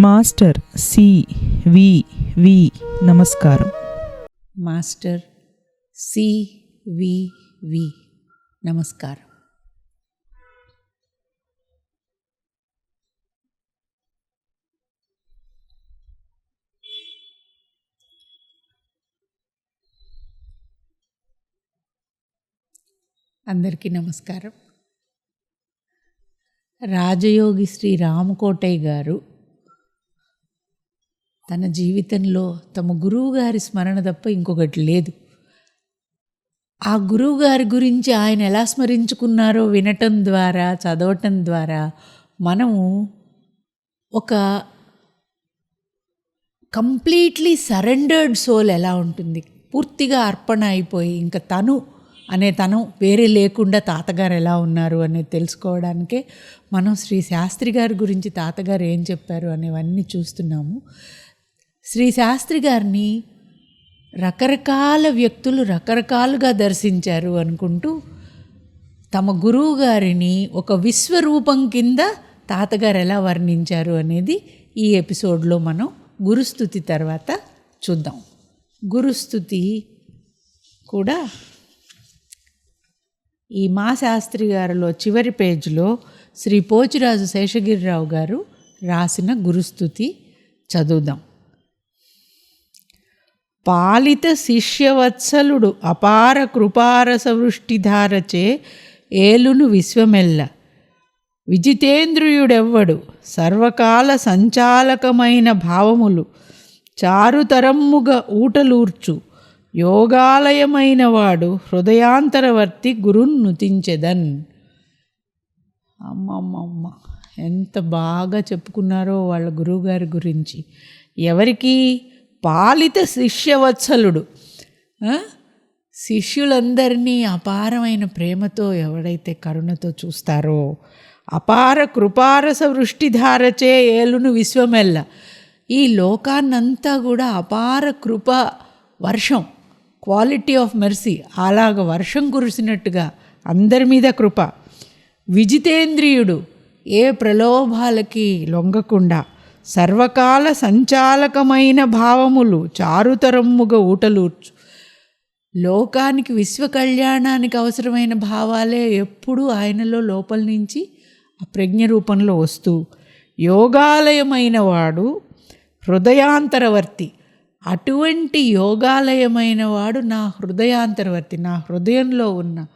Master C వి వి నమస్కారం. Master C వి వి నమస్కారం. అందరికీ నమస్కారం. రాజయోగి శ్రీ రామకోటయ్య గారు తన జీవితంలో తమ గురువుగారి స్మరణ తప్ప ఇంకొకటి లేదు. ఆ గురువు గారి గురించి ఆయన ఎలా స్మరించుకున్నారో వినటం ద్వారా చదవటం ద్వారా మనము ఒక కంప్లీట్లీ సరెండర్డ్ సోల్ ఎలా ఉంటుంది? పూర్తిగా అర్పణ అయిపోయి ఇంకా తను అనే తను వేరే లేకుండా తాతగారు ఎలా ఉన్నారు అనేది తెలుసుకోవడానికే మనం శ్రీ శాస్త్రి గారి గురించి తాతగారు ఏం చెప్పారు అనేవన్నీ చూస్తున్నాము. శ్రీ శాస్త్రి గారిని రకరకాల వ్యక్తులు రకరకాలుగా దర్శించారు అనుకుంటూ తమ గురువు గారిని ఒక విశ్వరూపం కింద తాతగారు ఎలా వర్ణించారు అనేది ఈ ఎపిసోడ్లో మనం గురుస్థుతి తర్వాత చూద్దాం. గురుస్థుతి కూడా ఈ మా శాస్త్రి గారిలో చివరి పేజీలో శ్రీ పోచిరాజు శేషగిరిరావు గారు రాసిన గురుస్థుతి చదువుదాం. పాలిత శిష్యవత్సలుడు అపార కృపారస వృష్టిధారచే ఏలును విశ్వమెల్ల. విజితేంద్రియుడెవ్వడు? సర్వకాల సంచాలకమైన భావములు. చారుతరమ్ముగ ఊటలూర్చు. యోగాలయమైన వాడు హృదయాంతరవర్తి గురున్ నుతించెదన్. అమ్మమ్మమ్మ ఎంత బాగా చెప్పుకున్నారో వాళ్ళ గురువుగారి గురించి. ఎవరికి పాలిత శిష్యవత్సలుడు. శిష్యులందరినీ అపారమైన ప్రేమతో ఎవడైతే కరుణతో చూస్తారో అపార కృపారస వృష్టిధారచే ఏలును విశ్వమెల్ల. ఈ లోకాన్నంతా కూడా అపార కృప వర్షం క్వాలిటీ ఆఫ్ మెర్సీ అలాగ వర్షం కురిసినట్టుగా అందరి మీద కృప. విజితేంద్రియుడు ఏ ప్రలోభాలకి లొంగకుండా సర్వకాల సంచాలకమైన భావములు చారుతరమ్ముగా ఊటలూర్చు లోకానికి విశ్వ కళ్యాణానికి అవసరమైన భావాలే ఎప్పుడూ ఆయనలో లోపల నుంచి ఆ ప్రజ్ఞ రూపంలో వస్తూ యోగాలయమైన వాడు హృదయాంతరవర్తి. అటువంటి యోగాలయమైన వాడు నా హృదయాంతరవర్తి. నా హృదయంలో ఉన్న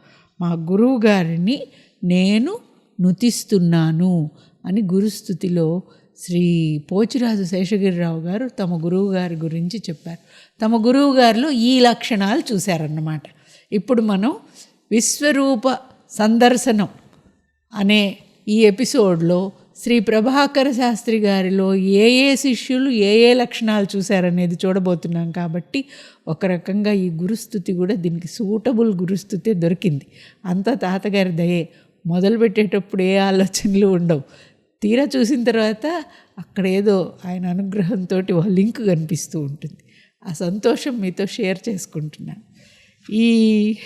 మా గురువు గారిని నేను నుతిస్తున్నాను అని గురుస్థుతిలో శ్రీ పోచిరాజు శేషగిరిరావు గారు తమ గురువు గారి గురించి చెప్పారు. తమ గురువు గారిలో ఈ లక్షణాలు చూశారన్నమాట. ఇప్పుడు మనం విశ్వరూప సందర్శనం అనే ఈ ఎపిసోడ్లో శ్రీ ప్రభాకర శాస్త్రి గారిలో ఏ ఏ శిష్యులు ఏ ఏ లక్షణాలు చూశారనేది చూడబోతున్నాం కాబట్టి ఒక రకంగా ఈ గురుస్థుతి కూడా దీనికి సూటబుల్ గురుస్థుతే దొరికింది. అంతా తాతగారి దయే. మొదలుపెట్టేటప్పుడు ఏ ఆలోచనలు ఉండవు. తీరా చూసిన తర్వాత అక్కడ ఏదో ఆయన అనుగ్రహంతో ఒక లింక్ కనిపిస్తూ ఉంటుంది. ఆ సంతోషం మీతో షేర్ చేసుకుంటున్నాను ఈ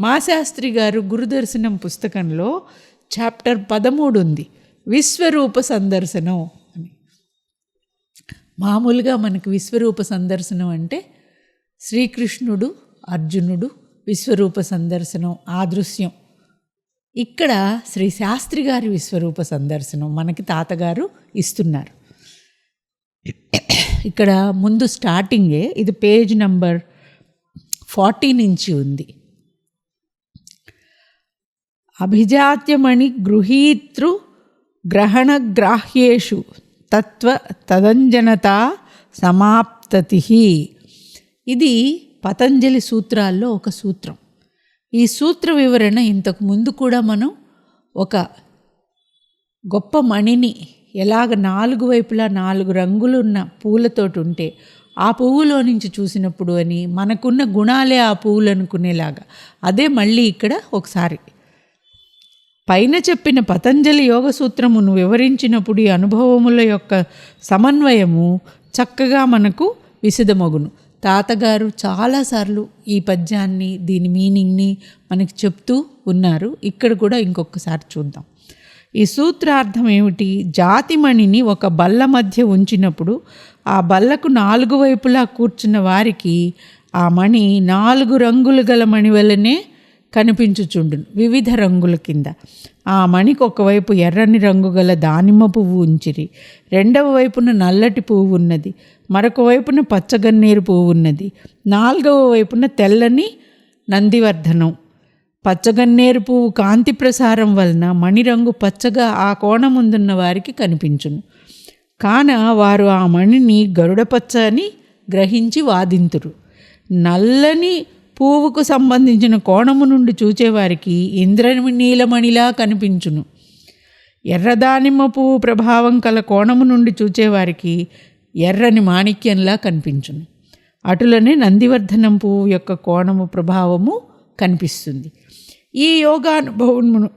మా శాస్త్రి గారు గురుదర్శనం పుస్తకంలో చాప్టర్ పదమూడు ఉంది. విశ్వరూప సందర్శనం అని. మామూలుగా మనకు విశ్వరూప సందర్శనం అంటే శ్రీకృష్ణుడు అర్జునుడు విశ్వరూప సందర్శనం ఆ దృశ్యం. ఇక్కడ శ్రీ శాస్త్రి గారి విశ్వరూప సందర్శనం మనకి తాతగారు ఇస్తున్నారు. ఇక్కడ ముందు స్టార్టింగే ఇది పేజ్ నంబర్ ఫార్టీ నుంచి ఉంది. అభిజాత్యమణి గృహీతృ గ్రహణగ్రాహ్యేషు తత్వ తదంజనత సమాప్తతి. ఇది పతంజలి సూత్రాల్లో ఒక సూత్రం. ఈ సూత్ర వివరణ ఇంతకు ముందు కూడా మనం ఒక గొప్ప మణిని ఎలాగ నాలుగు వైపులా నాలుగు రంగులున్న పూలతోటి ఉంటే ఆ పువ్వులో నుంచి చూసినప్పుడు అని మనకున్న గుణాలే ఆ పువ్వులు అనుకునేలాగా. అదే మళ్ళీ ఇక్కడ ఒకసారి. పైన చెప్పిన పతంజలి యోగ సూత్రమును వివరించినప్పుడు ఈ అనుభవముల యొక్క సమన్వయము చక్కగా మనకు విశదమగును. తాతగారు చాలాసార్లు ఈ పద్యాన్ని దీని మీనింగ్ని మనకి చెప్తూ ఉన్నారు. ఇక్కడ కూడా ఇంకొకసారి చూద్దాం. ఈ సూత్రార్థం ఏమిటి? జాతిమణిని ఒక బల్ల మధ్య ఉంచినప్పుడు ఆ బల్లకు నాలుగు వైపులా కూర్చున్న వారికి ఆ మణి నాలుగు రంగులు గల మణి వలనే కనిపించుచుండును వివిధ రంగుల కింద. ఆ మణికి ఒకవైపు ఎర్రని రంగు గల దానిమ్మ పువ్వు ఉంచిరి రెండవ వైపున నల్లటి పువ్వు ఉన్నది. మరొక వైపున పచ్చగన్నేరు పువ్వు ఉన్నది. నాలుగవ వైపున తెల్లని నందివర్ధనం. పచ్చగన్నేరు పువ్వు కాంతి ప్రసారం వలన మణిరంగు పచ్చగా ఆ కోణముందున్న వారికి కనిపించును. కాన వారు ఆ మణిని గరుడపచ్చ అని గ్రహించి వాదింతురు. నల్లని పువ్వుకు సంబంధించిన కోణము నుండి చూచేవారికి ఇంద్రనీలమణిలా కనిపించును. ఎర్రదానిమ్మ పువ్వు ప్రభావం కల కోణము నుండి చూచేవారికి ఎర్రని మాణిక్యంలా కనిపించును. అటులనే నందివర్ధనం పువ్వు యొక్క కోణము ప్రభావము కనిపిస్తుంది. ఈ యోగానుభవమును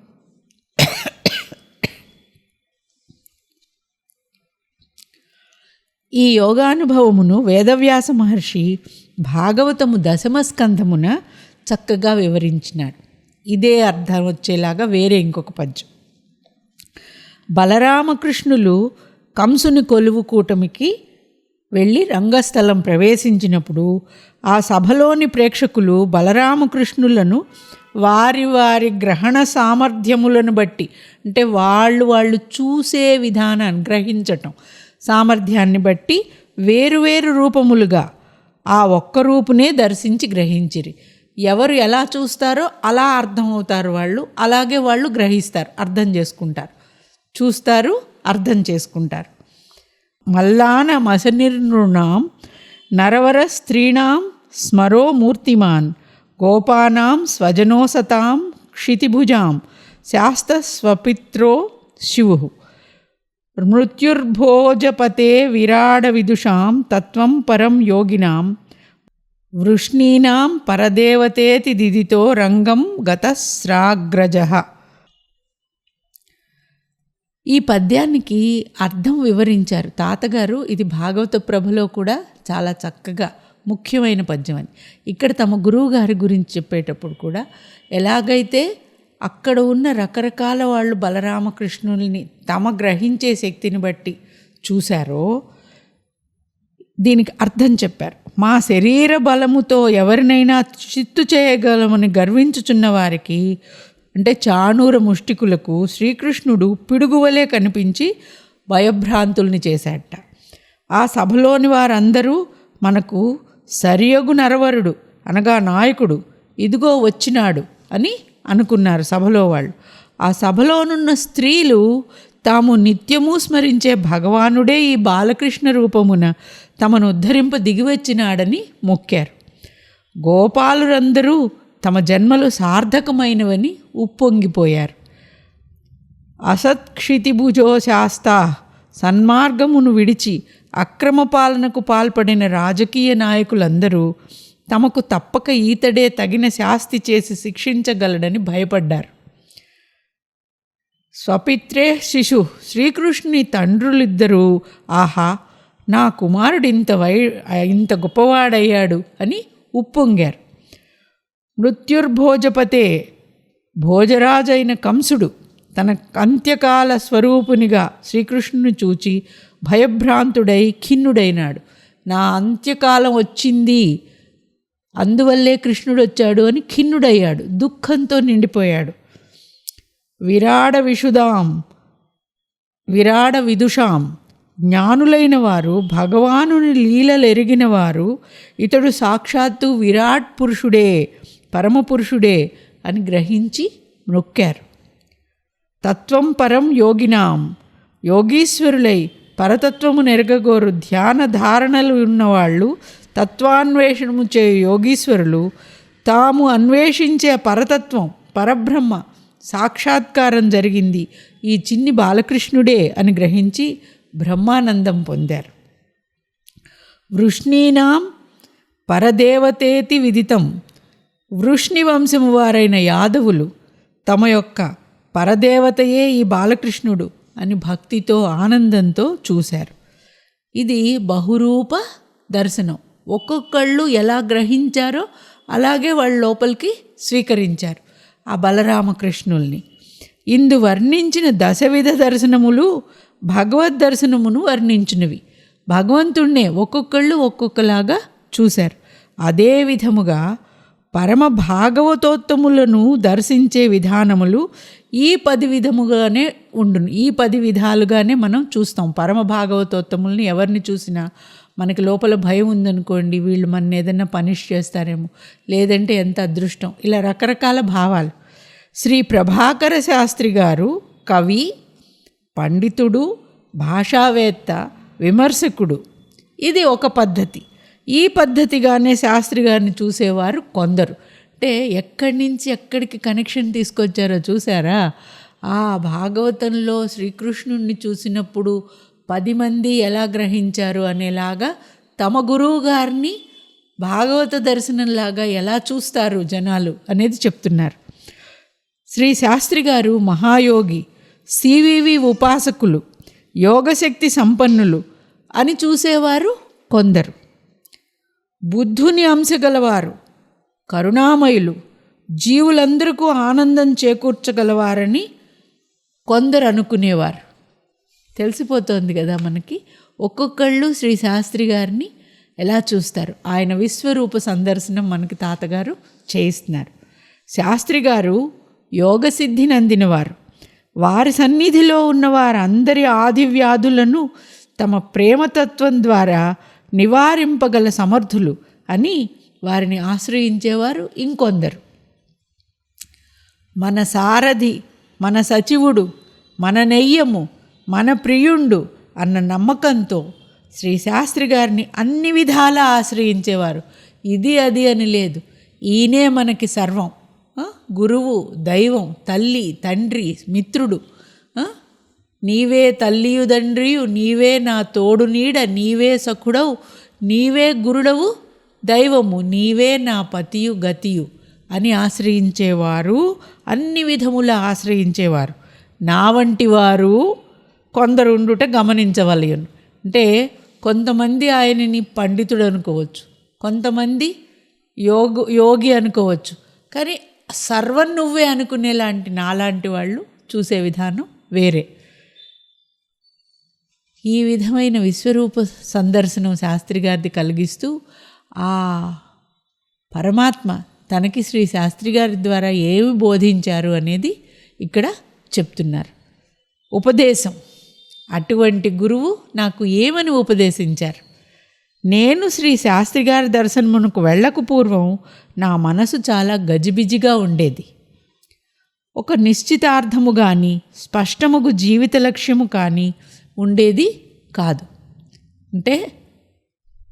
ఈ యోగానుభవమును వేదవ్యాస మహర్షి భాగవతము దశమ స్కంధమున చక్కగా వివరించినాడు. ఇదే అర్థం వచ్చేలాగా వేరే ఇంకొక పద్యం. బలరామకృష్ణులు కంసుని కొలువు కూటమికి వెళ్ళి రంగస్థలం ప్రవేశించినప్పుడు ఆ సభలోని ప్రేక్షకులు బలరామకృష్ణులను వారి వారి గ్రహణ సామర్థ్యములను బట్టి అంటే వాళ్ళు వాళ్ళు చూసే విధానాన్ని గ్రహించటం సామర్థ్యాన్ని బట్టి వేరువేరు రూపములుగా ఆ ఒక్క రూపునే దర్శించి గ్రహించిరి. ఎవరు ఎలా చూస్తారో అలా అర్థమవుతారు వాళ్ళు అలాగే వాళ్ళు గ్రహిస్తారు అర్థం చేసుకుంటారు. చూస్తారు అర్థం చేసుకుంటారు. మల్లాన మసనిర్నృణాం నరవర స్త్రీణాం స్మరో మూర్తిమాన్ గోపానాం స్వజనోసతాం క్షితిభుజాం శాస్త స్వపిత్రో శివు మృత్యుర్భోజపతే విరాడ విదుషాం తత్వం పరం యోగినాం వృష్ణీనాం పరదేవతేతి దిదితో రంగం గతస్రాగ్రజ ఈ పద్యానికి అర్థం వివరించారు. తాతగారు ఇది భాగవత ప్రభలో కూడా చాలా చక్కగా ముఖ్యమైన పద్యం అని ఇక్కడ తమ గురువు గారి గురించి చెప్పేటప్పుడు కూడా ఎలాగైతే అక్కడ ఉన్న రకరకాల వాళ్ళు బలరామకృష్ణుల్ని తమ గ్రహించే శక్తిని బట్టి చూశారో దీనికి అర్థం చెప్పారు. మా శరీర బలముతో ఎవరినైనా చిత్తు చేయగలమని గర్వించుచున్న వారికి అంటే చాణూర ముష్టికులకు శ్రీకృష్ణుడు పిడుగువలే కనిపించి భయభ్రాంతుల్ని చేశాట ఆ సభలోని వారందరూ మనకు సరియగు నరవరుడు అనగా నాయకుడు ఇదిగో వచ్చినాడు అని అనుకున్నారు సభలో వాళ్ళు. ఆ సభలోనున్న స్త్రీలు తాము నిత్యము స్మరించే భగవానుడే ఈ బాలకృష్ణ రూపమున తమను ఉద్ధరింప దిగివచ్చినాడని మొక్కారు. గోపాలురందరూ తమ జన్మలు సార్థకమైనవని ఉప్పొంగిపోయారు. అసత్క్షితిభుజో శాస్తా సన్మార్గమును విడిచి అక్రమ పాలనకు పాల్పడిన రాజకీయ నాయకులందరూ తమకు తప్పక ఈతడే తగిన శాస్తి చేసి శిక్షించగలడని భయపడ్డారు. స్వపిత్రే శిశు శ్రీకృష్ణుని తండ్రులిద్దరూ ఆహా నా కుమారుడు ఇంత వై ఇంత గొప్పవాడయ్యాడు అని ఉప్పొంగారు. మృత్యుర్భోజపతే. భోజరాజైన కంసుడు తన అంత్యకాల స్వరూపునిగా శ్రీకృష్ణుని చూచి భయభ్రాంతుడై ఖిన్నుడైనాడు. నా అంత్యకాలం వచ్చింది అందువల్లే కృష్ణుడు వచ్చాడు అని ఖిన్నుడయ్యాడు దుఃఖంతో నిండిపోయాడు. విరాడ విషుదాం విరాడ విదుషాం జ్ఞానులైన వారు భగవానుని లీలలెరిగిన వారు ఇతడు సాక్షాత్తు విరాట్ పురుషుడే. పరమపురుషుడే అని గ్రహించి నొక్కారు. తత్వం పరం యోగినాం. యోగీశ్వరులై పరతత్వము నెరగగోరు ధ్యాన ధారణలు ఉన్నవాళ్ళు తత్వాన్వేషణము చే యోగీశ్వరులు తాము అన్వేషించే పరతత్వం పరబ్రహ్మ సాక్షాత్కారం జరిగింది. ఈ చిన్ని బాలకృష్ణుడే అని గ్రహించి బ్రహ్మానందం పొందారు. వృష్ణీనాం పరదేవతేతి విదితం. వృష్ణి వంశము వారైన యాదవులు తమ యొక్క పరదేవతయే ఈ బాలకృష్ణుడు అని భక్తితో ఆనందంతో చూశారు. ఇది బహురూప దర్శనం. ఒక్కొక్కళ్ళు ఎలా గ్రహించారో అలాగే వాళ్ళ లోపలికి స్వీకరించారు ఆ బలరామకృష్ణుల్ని. ఇందు వర్ణించిన దశవిధ దర్శనములు భగవద్ దర్శనమును వర్ణించినవి. భగవంతుణ్ణే ఒక్కొక్కళ్ళు ఒక్కొక్కలాగా చూశారు. అదే విధముగా పరమ భాగవతోత్తములను దర్శించే విధానములు ఈ పది విధముగానే ఉండును. ఈ పది విధాలుగానే మనం చూస్తాం. పరమ భాగవతోత్తముల్ని ఎవరిని చూసినా మనకి లోపల భయం ఉందనుకోండి వీళ్ళు మన ఏదైనా పనిష్ చేస్తారేమో. లేదంటే ఎంత అదృష్టం. ఇలా రకరకాల భావాలు. శ్రీ ప్రభాకర శాస్త్రి గారు కవి పండితుడు భాషావేత్త విమర్శకుడు. ఇది ఒక పద్ధతి. ఈ పద్ధతిగానే శాస్త్రి గారిని చూసేవారు కొందరు. అంటే ఎక్కడి నుంచి ఎక్కడికి కనెక్షన్ తీసుకొచ్చారో చూసారా? ఆ భాగవతంలో శ్రీకృష్ణుణ్ణి చూసినప్పుడు పది మంది ఎలా గ్రహించారు అనేలాగా తమ గురువు గారిని భాగవత దర్శనంలాగా ఎలా చూస్తారు జనాలు అనేది చెప్తున్నారు. శ్రీ శాస్త్రి గారు మహాయోగి సివివి ఉపాసకులు యోగశక్తి సంపన్నులు అని చూసేవారు కొందరు. బుద్ధుని అంశగలవారు కరుణామయులు జీవులందరికీ ఆనందం చేకూర్చగలవారని కొందరు అనుకునేవారు. తెలిసిపోతోంది కదా మనకి ఒక్కొక్కళ్ళు శ్రీ శాస్త్రి గారిని ఎలా చూస్తారు? ఆయన విశ్వరూప సందర్శనం మనకి తాతగారు చేయిస్తున్నారు. శాస్త్రి గారు యోగసిద్ధి అందినవారు వారి సన్నిధిలో ఉన్న వారందరి ఆది వ్యాధులను తమ ప్రేమతత్వం ద్వారా నివారింపగల సమర్థులు అని వారిని ఆశ్రయించేవారు ఇంకొందరు. మన సారథి మన సచివుడు మన నెయ్యము మన ప్రియుండు అన్న నమ్మకంతో శ్రీ శాస్త్రి గారిని అన్ని విధాలా ఆశ్రయించేవారు. ఇది అది అని లేదు. ఈయనే మనకి సర్వం. గురువు దైవం తల్లి తండ్రి మిత్రుడు నీవే తల్లియు తండ్రియు నీవే నా తోడు నీడ నీవే సఖుడవు నీవే గురుడవు దైవము నీవే నా పతియు గతియు అని ఆశ్రయించేవారు అన్ని విధముల ఆశ్రయించేవారు. నా వంటి వారు కొందరు ఉండుట గమనించవలయను. అంటే కొంతమంది ఆయనని పండితుడు అనుకోవచ్చు కొంతమంది యోగు యోగి అనుకోవచ్చు. కానీ సర్వం నువ్వే అనుకునేలాంటి నాలాంటి వాళ్ళు చూసే విధానం వేరే. ఈ విధమైన విశ్వరూప సందర్శనం శాస్త్రి గారిది కలిగిస్తూ ఆ పరమాత్మ తనకి శ్రీ శాస్త్రి గారి ద్వారా ఏమి బోధించారు అనేది ఇక్కడ చెప్తున్నారు. ఉపదేశం. అటువంటి గురువు నాకు ఏమని ఉపదేశించారు? నేను శ్రీ శాస్త్రి గారి దర్శనమునకు వెళ్ళక పూర్వం నా మనసు చాలా గజిబిజిగా ఉండేది. ఒక నిశ్చితార్థము కానీ స్పష్టముగు జీవిత లక్ష్యము కానీ ఉండేది కాదు. అంటే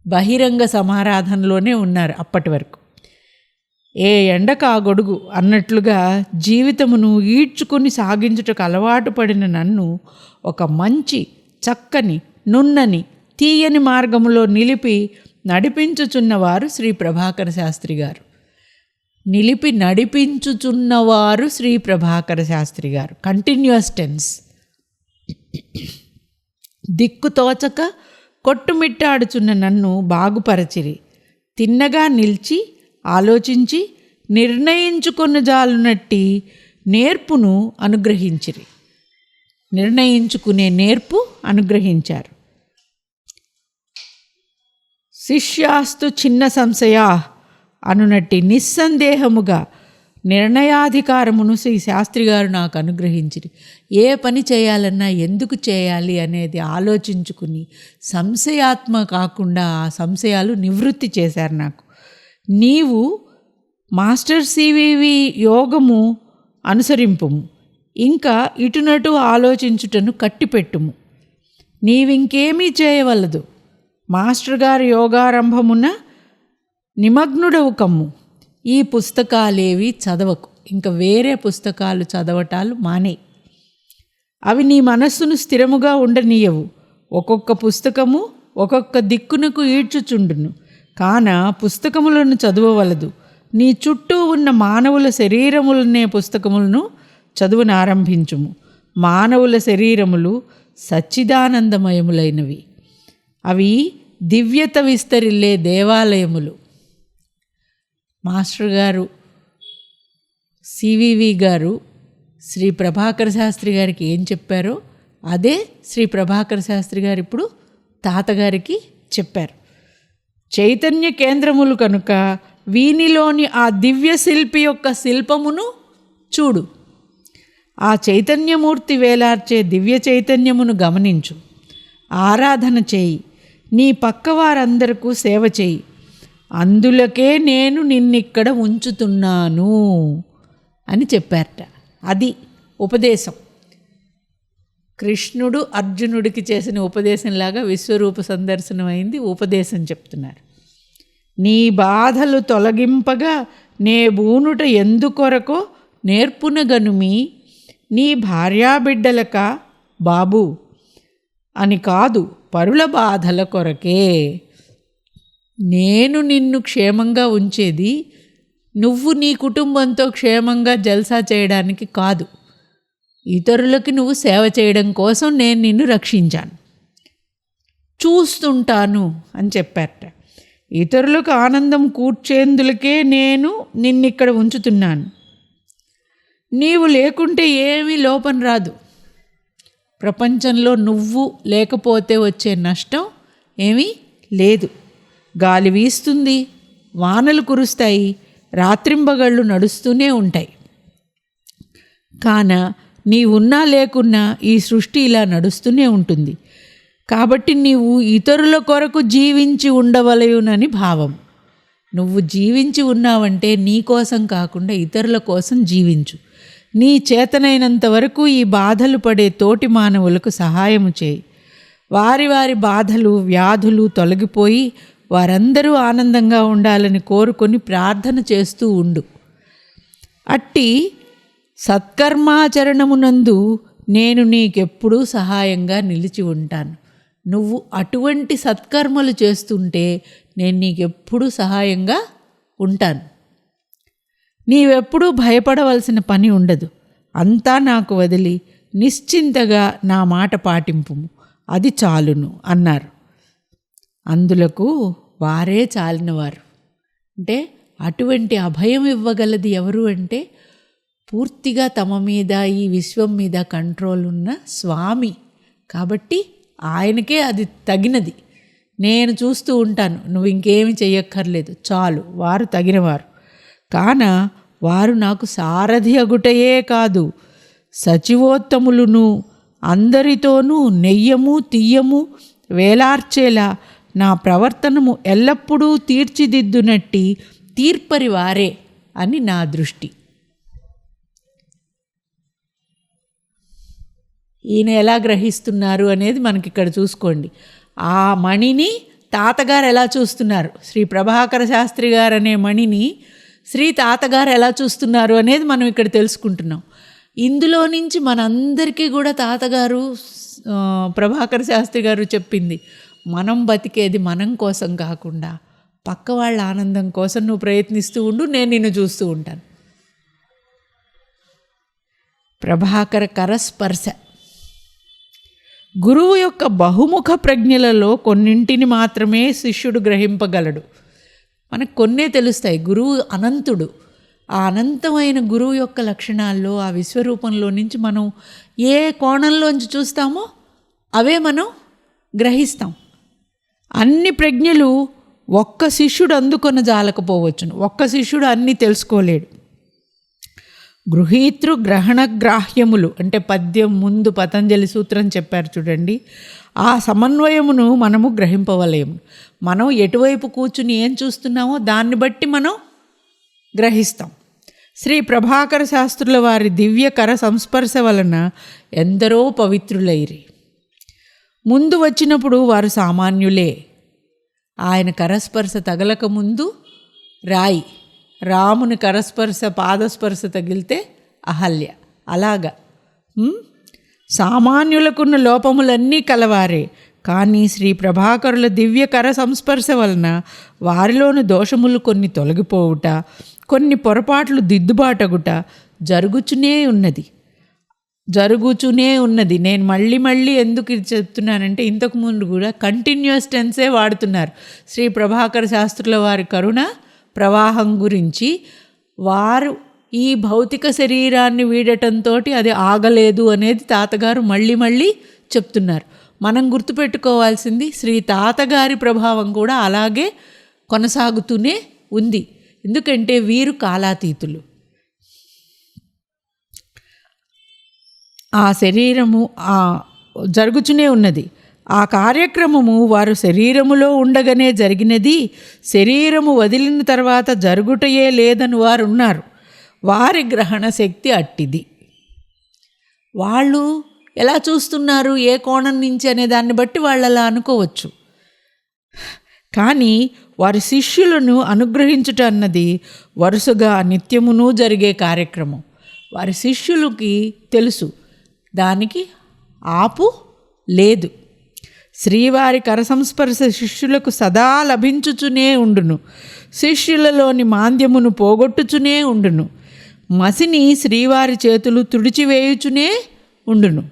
బహిరంగ సమారాధనలోనే ఉన్నారు అప్పటి వరకు. ఏ ఎండకు ఆ గొడుగు అన్నట్లుగా జీవితమును ఈడ్చుకొని సాగించుటకు అలవాటు పడిన నన్ను ఒక మంచి చక్కని నున్నని తీయని మార్గములో నిలిపి నడిపించుచున్నవారు శ్రీ ప్రభాకర శాస్త్రి గారు. నిలిపి నడిపించుచున్నవారు శ్రీ ప్రభాకర శాస్త్రి గారు. కంటిన్యూస్ టెన్స్ దిక్కు తోచక కొట్టుమిట్టాడుచున్న నన్ను బాగుపరచిరి. తిన్నగా నిలిచి ఆలోచించి నిర్ణయించుకొన్న జాలునట్టి నేర్పును అనుగ్రహించిరి. నిర్ణయించుకునే నేర్పు అనుగ్రహించారు. శిష్యాస్తు చిన్న సంశయా అనునట్టి నిస్సందేహముగా నిర్ణయాధికారమును శ్రీ శాస్త్రి గారు నాకు అనుగ్రహించిరి. ఏ పని చేయాలన్నా ఎందుకు చేయాలి అనేది ఆలోచించుకుని సంశయాత్మ కాకుండా ఆ సంశయాలు నివృత్తి చేశారు నాకు. నీవు మాస్టర్ సివివి యోగము అనుసరింపుము. ఇంకా ఇటునటు ఆలోచించుటను కట్టిపెట్టుము. నీవింకేమీ చేయవలదు. మాస్టర్ గారి యోగారంభమున నిమగ్నుడవు కమ్ము ఈ పుస్తకాలేవి చదవకు. ఇంకా వేరే పుస్తకాలు చదవటాలు మానే. అవి నీ మనస్సును స్థిరముగా ఉండనీయవు. ఒక్కొక్క పుస్తకము ఒక్కొక్క దిక్కునకు ఈడ్చుచుండును. కాన పుస్తకములను చదవవలదు. నీ చుట్టూ ఉన్న మానవుల శరీరములనే పుస్తకములను చదువునారంభించుము. మానవుల శరీరములు సచ్చిదానందమయములైనవి. అవి దివ్యత విస్తరిల్లే దేవాలయములు. మాస్టర్ గారు సివివి గారు శ్రీ ప్రభాకర శాస్త్రి గారికి ఏం చెప్పారో అదే శ్రీ ప్రభాకర శాస్త్రి గారు ఇప్పుడు తాతగారికి చెప్పారు. చైతన్య కేంద్రములు కనుక వీనిలోని ఆ దివ్య శిల్పి యొక్క శిల్పమును చూడు. ఆ చైతన్యమూర్తి వేలార్చే దివ్య చైతన్యమును గమనించు. ఆరాధన చేయి. నీ పక్క వారందరకు సేవ చేయి. అందులకే నేను నిన్నిక్కడ ఉంచుతున్నాను అని చెప్పారట. అది ఉపదేశం. కృష్ణుడు అర్జునుడికి చేసిన ఉపదేశంలాగా విశ్వరూప సందర్శనం అయింది ఉపదేశం చెప్తున్నారు. నీ బాధలు తొలగింపగా నే బూనుట ఎందుకొరకో నేర్పునగనుమి నీ భార్యాబిడ్డలక బాబు అని కాదు పరుల బాధల కొరకే. నేను నిన్ను క్షేమంగా ఉంచేది నువ్వు నీ కుటుంబంతో క్షేమంగా జల్సా చేయడానికి కాదు. ఇతరులకి నువ్వు సేవ చేయడం కోసం నేను నిన్ను రక్షించాను. చూస్తుంటాను అని చెప్పారట. ఇతరులకు ఆనందం కూర్చేందులకే నేను నిన్నిక్కడ ఉంచుతున్నాను. నీవు లేకుంటే ఏమీ లోపం రాదు. ప్రపంచంలో నువ్వు లేకపోతే వచ్చే నష్టం ఏమీ లేదు. గాలి వీస్తుంది వానలు కురుస్తాయి రాత్రింబగళ్ళు నడుస్తూనే ఉంటాయి. కాన నీవున్నా లేకున్నా ఈ సృష్టి ఇలా నడుస్తూనే ఉంటుంది. కాబట్టి నీవు ఇతరుల కొరకు జీవించి ఉండవలయునని భావం. నువ్వు జీవించి ఉన్నావంటే నీ కోసం కాకుండా ఇతరుల కోసం జీవించు. నీ చేతనైనంత వరకు ఈ బాధలు పడే తోటి మానవులకు సహాయము చేయి. వారి వారి బాధలు వ్యాధులు తొలగిపోయి వారందరూ ఆనందంగా ఉండాలని కోరుకొని ప్రార్థన చేస్తూ ఉండు. అట్టి సత్కర్మాచరణమునందు నేను నీకెప్పుడూ సహాయంగా నిలిచి ఉంటాను. నువ్వు అటువంటి సత్కర్మలు చేస్తుంటే నేను నీకెప్పుడూ సహాయంగా ఉంటాను. నీవెప్పుడూ భయపడవలసిన పని ఉండదు. అంతా నాకు వదిలి నిశ్చింతగా నా మాట పాటింపు. అది చాలును అన్నారు. అందులకు వారే చాలినవారు. అంటే అటువంటి అభయం ఇవ్వగలది ఎవరు అంటే పూర్తిగా తమ మీద ఈ విశ్వం మీద కంట్రోల్ ఉన్న స్వామి. కాబట్టి ఆయనకే అది తగినది. నేను చూస్తూ ఉంటాను నువ్వు ఇంకేమి చెయ్యక్కర్లేదు చాలు వారు తగినవారు. కాన వారు నాకు సారథి అగుటయే కాదు సచివోత్తములును అందరితోనూ నెయ్యము తీయము వేలార్చేలా నా ప్రవర్తనము ఎల్లప్పుడూ తీర్చిదిద్దునట్టి తీర్పరి వారే అని నా దృష్టి. ఈయన ఎలా గ్రహిస్తున్నారు అనేది మనకి ఇక్కడ చూసుకోండి. ఆ మణిని తాతగారు ఎలా చూస్తున్నారు? శ్రీ ప్రభాకర శాస్త్రి గారు అనే మణిని శ్రీ తాతగారు ఎలా చూస్తున్నారు అనేది మనం ఇక్కడ తెలుసుకుంటున్నాం. ఇందులో నుంచి మనందరికీ కూడా తాతగారు ప్రభాకర శాస్త్రి గారు చెప్పింది. మనం బతికేది మనం కోసం కాకుండా పక్క వాళ్ళ ఆనందం కోసం నువ్వు ప్రయత్నిస్తూ ఉండు నేను నిన్ను చూస్తూ ఉంటాను. ప్రభాకర కరస్పర్శ గురువు యొక్క బహుముఖ ప్రజ్ఞలలో కొన్నింటిని మాత్రమే శిష్యుడు గ్రహింపగలడు. మనకు కొన్నే తెలుస్తాయి. గురువు అనంతుడు. ఆ అనంతమైన గురువు యొక్క లక్షణాల్లో ఆ విశ్వరూపంలో నుంచి మనం ఏ కోణంలోంచి చూస్తామో అవే మనం గ్రహిస్తాం. అన్ని ప్రజ్ఞలు ఒక్క శిష్యుడు అందుకొన జాలకపోవచ్చును ఒక్క శిష్యుడు అన్నీ తెలుసుకోలేడు. గృహీతృ గ్రహణ గ్రాహ్యములు అంటే పద్యం ముందు పతంజలి సూత్రం చెప్పారు చూడండి. ఆ సమన్వయమును మనము గ్రహింపవలేము. మనం ఎటువైపు కూర్చుని ఏం చూస్తున్నామో దాన్ని బట్టి మనం గ్రహిస్తాం. శ్రీ ప్రభాకర శాస్త్రుల వారి దివ్యకర సంస్పర్శ వలన ఎందరో పవిత్రులైరి. ముందు వచ్చినప్పుడు వారు సామాన్యులే. ఆయన కరస్పర్శ తగలక ముందు రాయి. రాముని కరస్పర్శ పాదస్పర్శ తగిలితే అహల్య. అలాగా. సామాన్యులకున్న లోపములన్నీ కలవారే. కానీ శ్రీ ప్రభాకరుల దివ్య కర సంస్పర్శ వలన వారిలోని దోషములు కొన్ని తొలగిపోవుట కొన్ని పొరపాట్లు దిద్దుబాటగుట జరుగుచునే ఉన్నది. జరుగుచునే ఉన్నది. నేను మళ్ళీ మళ్ళీ ఎందుకు ఇది చెప్తున్నానంటే ఇంతకు ముందు కూడా కంటిన్యూస్ టెన్సే వాడుతున్నారు. శ్రీ ప్రభాకర శాస్త్రుల వారి కరుణ ప్రవాహం గురించి. వారు ఈ భౌతిక శరీరాన్ని వీడటంతో అది ఆగలేదు అనేది తాతగారు మళ్ళీ మళ్ళీ చెప్తున్నారు. మనం గుర్తుపెట్టుకోవాల్సింది శ్రీ తాతగారి ప్రభావం కూడా అలాగే కొనసాగుతూనే ఉంది. ఎందుకంటే వీరు కాలాతీతులు. ఆ శరీరము ఆ జరుగుచునే ఉన్నది. ఆ కార్యక్రమము వారు శరీరములో ఉండగానే జరిగినది శరీరము వదిలిన తర్వాత జరుగుటయే లేదని వారు ఉన్నారు వారి గ్రహణ శక్తి అట్టిది. వాళ్ళు ఎలా చూస్తున్నారు ఏ కోణం నుంచి అనే దాన్ని బట్టి వాళ్ళు అలా అనుకోవచ్చు. కానీ వారి శిష్యులను అనుగ్రహించుట అన్నది వరుసగా నిత్యమును జరిగే కార్యక్రమం. వారి శిష్యులకి తెలుసు. దానికి ఆపు లేదు. శ్రీవారి కరసంస్పర్శ శిష్యులకు సదా లభించుచునే ఉండును. శిష్యులలోని మాంద్యమును పోగొట్టుచునే ఉండును. మసిని శ్రీవారి చేతులు తుడిచివేయుచునే ఉండును.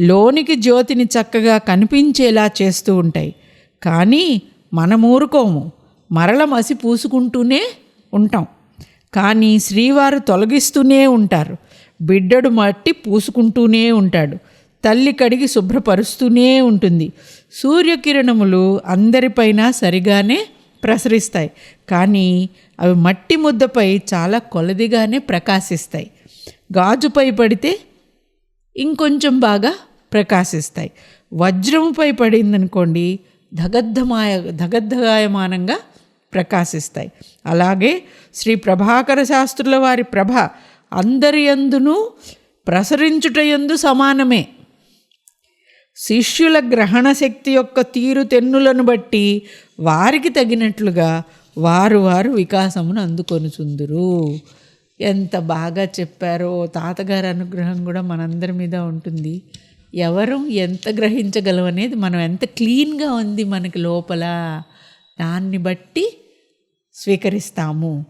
లోనికి జ్యోతిని చక్కగా కనిపించేలా చేస్తూ ఉంటాయి. కానీ మనమూరుకోము. మరల మసి పూసుకుంటూనే ఉంటాం. కానీ శ్రీవారు తొలగిస్తూనే ఉంటారు. బిడ్డడు మట్టి పూసుకుంటూనే ఉంటాడు. తల్లి కడిగి శుభ్రపరుస్తూనే ఉంటుంది. సూర్యకిరణములు అందరిపైన సరిగానే ప్రసరిస్తాయి. కానీ అవి మట్టి ముద్దపై చాలా కొలదిగానే ప్రకాశిస్తాయి. గాజుపై పడితే ఇంకొంచెం బాగా ప్రకాశిస్తాయి. వజ్రముపై పడిందనుకోండి ధగద్ధమాయ ధగద్ధగాయమానంగా ప్రకాశిస్తాయి. అలాగే శ్రీ ప్రభాకర శాస్త్రుల వారి ప్రభ అందరి యందును ప్రసరించుటయందు సమానమే. శిష్యుల గ్రహణ శక్తి యొక్క తీరు తెన్నులను బట్టి వారికి తగినట్లుగా వారు వారు వికాసమును అందుకొనుచుందురు. ఎంత బాగా చెప్పారో తాతగారి అనుగ్రహం కూడా మనందరి మీద ఉంటుంది. ఎవరు ఎంత గ్రహించగలం అనేది మనం ఎంత క్లీన్గా ఉంది మనకి లోపల దాన్ని బట్టి స్వీకరిస్తాము.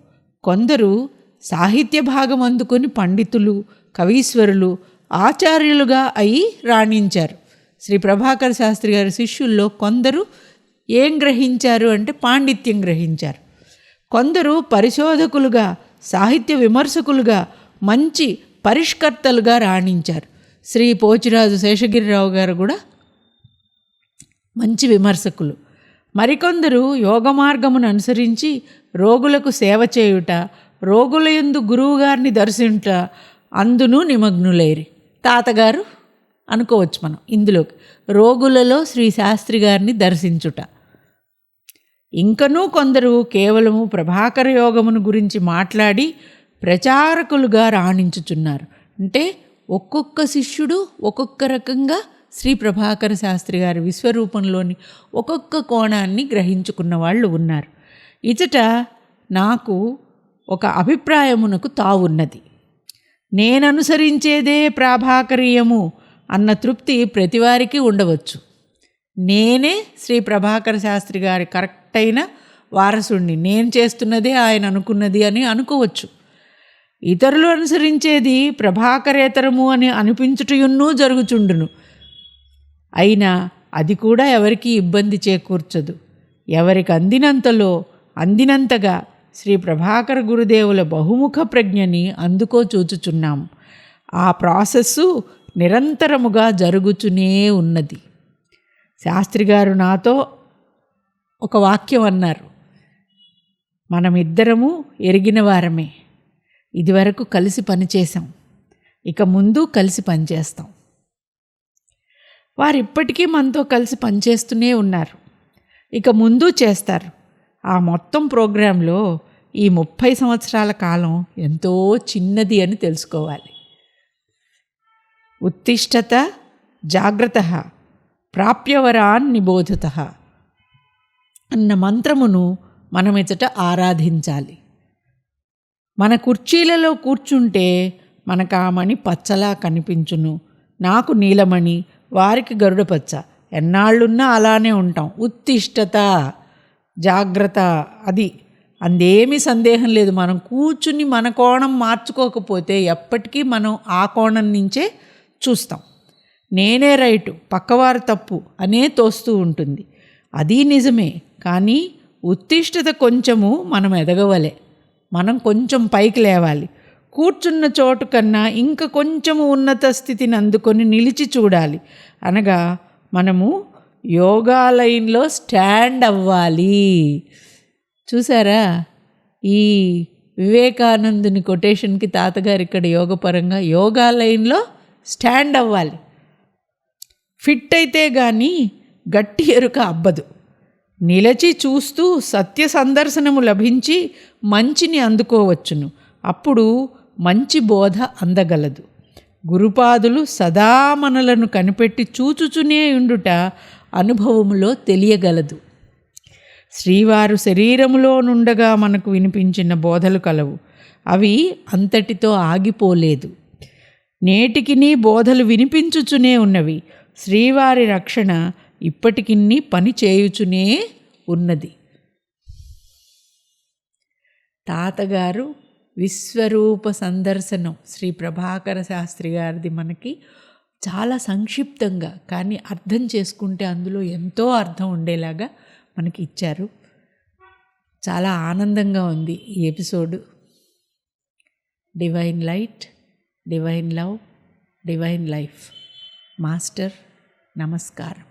కొందరు సాహిత్య భాగం అందుకొని పండితులు కవీశ్వరులు ఆచార్యులుగా అయి రాణించారు. శ్రీ ప్రభాకర్ శాస్త్రి గారి శిష్యుల్లో కొందరు ఏం గ్రహించారు అంటే పాండిత్యం గ్రహించారు. కొందరు పరిశోధకులుగా సాహిత్య విమర్శకులుగా మంచి పరిష్కర్తలుగా రాణించారు. శ్రీ పోచిరాజు శేషగిరిరావు గారు కూడా మంచి విమర్శకులు. మరికొందరు యోగ మార్గమును అనుసరించి రోగులకు సేవ చేయుట రోగులయందు గురువుగారిని దర్శించుట అందును నిమగ్నులేరి. తాతగారు అనుకోవచ్చు మనం ఇందులోకి. రోగులలో శ్రీ శాస్త్రి గారిని దర్శించుట. ఇంకనూ కొందరు కేవలము ప్రభాకర యోగమును గురించి మాట్లాడి ప్రచారకులుగా రాణించుచున్నారు. అంటే ఒక్కొక్క శిష్యుడు ఒక్కొక్క రకంగా శ్రీ ప్రభాకర శాస్త్రి గారి విశ్వరూపంలోని ఒక్కొక్క కోణాన్ని గ్రహించుకున్న వాళ్ళు ఉన్నారు. ఇచట నాకు ఒక అభిప్రాయమునకు తావున్నది. నేననుసరించేదే ప్రాభాకరీయము అన్న తృప్తి ప్రతివారికి ఉండవచ్చు. నేనే శ్రీ ప్రభాకర శాస్త్రి గారి కరెక్ట్ అయిన వారసుడిని నేను చేస్తున్నదే ఆయన అనుకున్నది అని అనుకోవచ్చు. ఇతరులు అనుసరించేది ప్రభాకరేతరము అని అనిపించుటయున్నూ జరుగుచుండును. అయినా అది కూడా ఎవరికీ ఇబ్బంది చేకూర్చదు. ఎవరికి అందినంతలో అందినంతగా శ్రీ ప్రభాకర గురుదేవుల బహుముఖ ప్రజ్ఞని అందుకోచూచుచున్నాం ఆ ప్రాసెస్సు నిరంతరముగా జరుగుచునే ఉన్నది. శాస్త్రి గారు నాతో ఒక వాక్యం అన్నారు. మనమిద్దరము ఎరిగిన వారమే. ఇదివరకు కలిసి పనిచేసాం ఇక ముందు కలిసి పనిచేస్తాం. వారు ఇప్పటికీ మనతో కలిసి పనిచేస్తూనే ఉన్నారు. ఇక ముందు చేస్తారు. ఆ మొత్తం ప్రోగ్రాంలో ఈ ముప్పై సంవత్సరాల కాలం ఎంతో చిన్నది అని తెలుసుకోవాలి. ఉత్తిష్టత జాగ్రత్త ప్రాప్యవరాన్ నిబోధత అన్న మంత్రమును మనమిచట ఆరాధించాలి. మన కుర్చీలలో కూర్చుంటే మనకు ఆ మణి పచ్చలా కనిపించును. నాకు నీలమణి వారికి గరుడపచ్చ ఎన్నాళ్ళున్నా అలానే ఉంటాం. ఉత్తిష్టత జాగ్రత్త అది. అందేమీ సందేహం లేదు. మనం కూర్చుని మన కోణం మార్చుకోకపోతే ఎప్పటికీ మనం ఆ కోణం నుంచే చూస్తాం. నేనే రైటు పక్కవారు తప్పు అనే తోస్తూ ఉంటుంది. అది నిజమే కానీ ఉత్తిష్టత కొంచెము మనం ఎదగవలే. మనం కొంచెం పైకి లేవాలి. కూర్చున్న చోటు కన్నా ఇంకా కొంచెము ఉన్నత స్థితిని అందుకొని నిలిచి చూడాలి. అనగా మనము యోగా లైన్లో స్టాండ్ అవ్వాలి. చూసారా? ఈ వివేకానందుని కొటేషన్కి తాతగారు ఇక్కడ యోగపరంగా యోగా లైన్లో స్టాండ్ అవ్వాలి. ఫిట్ అయితే కానీ గట్టి ఎరుక అబ్బదు. నిలచి చూస్తూ సత్య సందర్శనము లభించి మంచిని అందుకోవచ్చును. అప్పుడు మంచి బోధ అందగలదు. గురుపాదులు సదా మనలను కనిపెట్టి చూచుచునే ఉండుట అనుభవములో తెలియగలదు. శ్రీవారు శరీరములో నుండగా మనకు వినిపించిన బోధలు కలవు. అవి అంతటితో ఆగిపోలేదు. నేటికిని బోధలు వినిపించుచునే ఉన్నవి. శ్రీవారి రక్షణ ఇప్పటికిన్ని పని చేయుచునే ఉన్నది. తాతగారు విశ్వరూప సందర్శనం శ్రీ ప్రభాకర శాస్త్రి గారిది మనకి చాలా సంక్షిప్తంగా కానీ అర్థం చేసుకుంటే అందులో ఎంతో అర్థం ఉండేలాగా మనకి ఇచ్చారు చాలా ఆనందంగా ఉంది ఈ episode. Divine light divine love divine life. Master నమస్కారం.